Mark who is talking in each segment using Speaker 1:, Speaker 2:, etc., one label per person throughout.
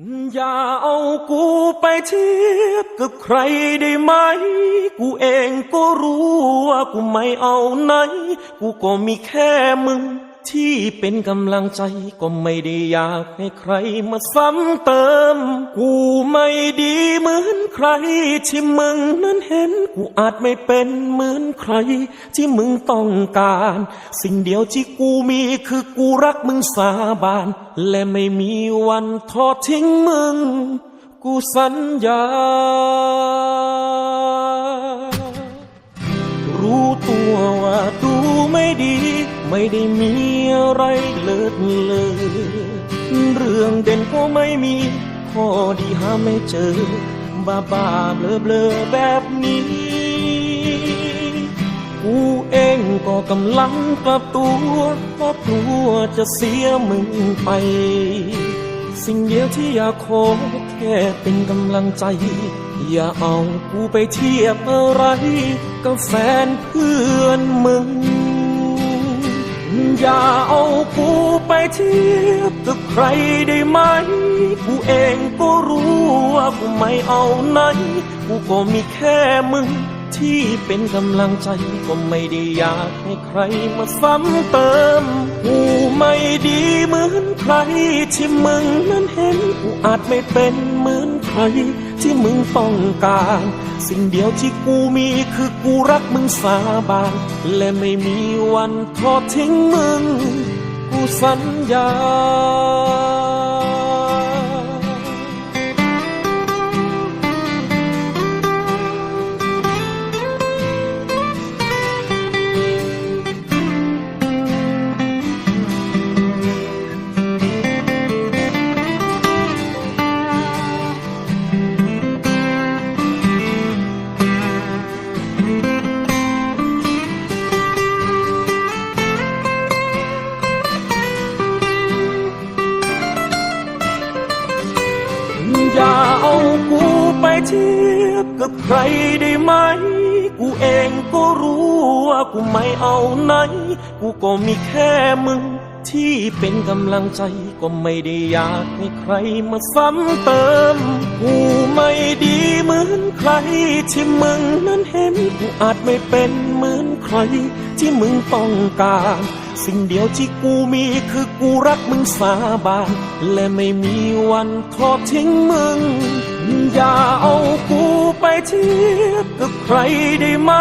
Speaker 1: อย่าเอากูไปเทียบกับใครได้ไหม กูเองก็รู้ว่ากูไม่เอาไหน กูก็มีแค่มึง ที่เป็นกำลังใจก็ไม่ได้อยากให้ใครมาซ้ำเติม กูไม่ดีเหมือนใคร ที่มึงนั้นเห็น กูอาจไม่เป็นเหมือนใคร ที่มึงต้องการ สิ่งเดียวที่กูมีคือกูรักมึงสาบาน และไม่มีวันทอดทิ้งมึง กูสัญญา รู้ตัวว่าดู ไม่ได้มีอะไรเลิศเลอเรื่องเด่นก็ไม่มี ข้อดีหาไม่เจอ บ้าบ้าเบลอเบลอแบบนี้กูเองก็กำลังกลับตัวเพราะกลัวจะเสียมึงไป สิ่งเดียวที่อยากขอแค่เป็นกำลังใจ อย่าเอากูไปเทียบอะไรกับแฟนเพื่อนมึง อย่าเอากูไปเทียบกับใครได้ไหม กูเองก็รู้ว่ากูไม่เอาไหน กูก็มีแค่มึง ที่เป็นกำลังใจก็ไม่ได้อยากให้ใครมาซ้ำเติม กูไม่ดีเหมือนใครที่มึงนั้นเห็น กูอาจไม่เป็นเหมือนใคร ที่มึงต้องการ สิ่งเดียวที่กูมีคือกูรักมึงสาบาน และไม่มีวันทอดทิ้งมึง กูสัญญา เทียบกับใครได้ไหม กูเองก็รู้ว่ากูไม่เอาไหน กูก็มีแค่มึง ที่เป็นกำลังใจก็ไม่ได้อยากให้ใครมาซ้ำเติม กูไม่ดีเหมือนใครที่มึงนั้นเห็น กูอาจไม่เป็นเหมือน ใครที่มึงต้องการ สิ่งเดียวที่กูมีคือกูรักมึงสาบาน และไม่มีวันทอดทิ้งมึง อย่าเอากูไปเทียบกับใครได้ไหม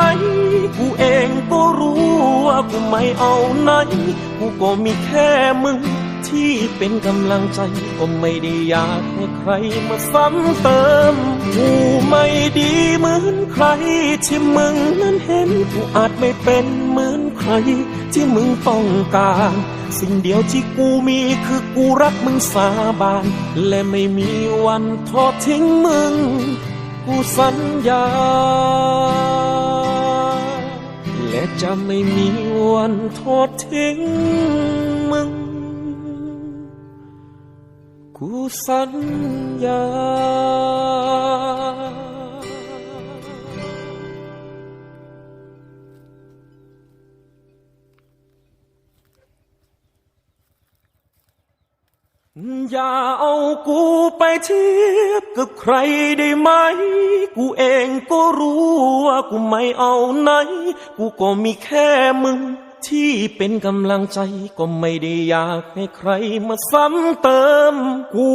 Speaker 1: กูเองก็รู้ว่ากูไม่เอาไหน กูก็มีแค่มึง ที่เป็นกำลังใจก็ไม่ได้อยากให้ใครมาซ้ำเติมกูไม่ดีเหมือนใคร ที่มึงนั้นเห็นกูอาจไม่เป็นเหมือนใคร ที่มึงต้องการ สิ่งเดียวที่กูมีคือกูรักมึงสาบาน และไม่มีวันทอดทิ้งมึง กูสัญญา และจะไม่มีวันทอดทิ้งมึง กูสัญญา อย่าเอากูไปเทียบกับใครได้ไหม กูเองก็รู้ว่ากูไม่เอาไหน กูก็มีแค่มึง ที่เป็นกำลังใจก็ไม่ได้อยากให้ใครมาซ้ำเติมกู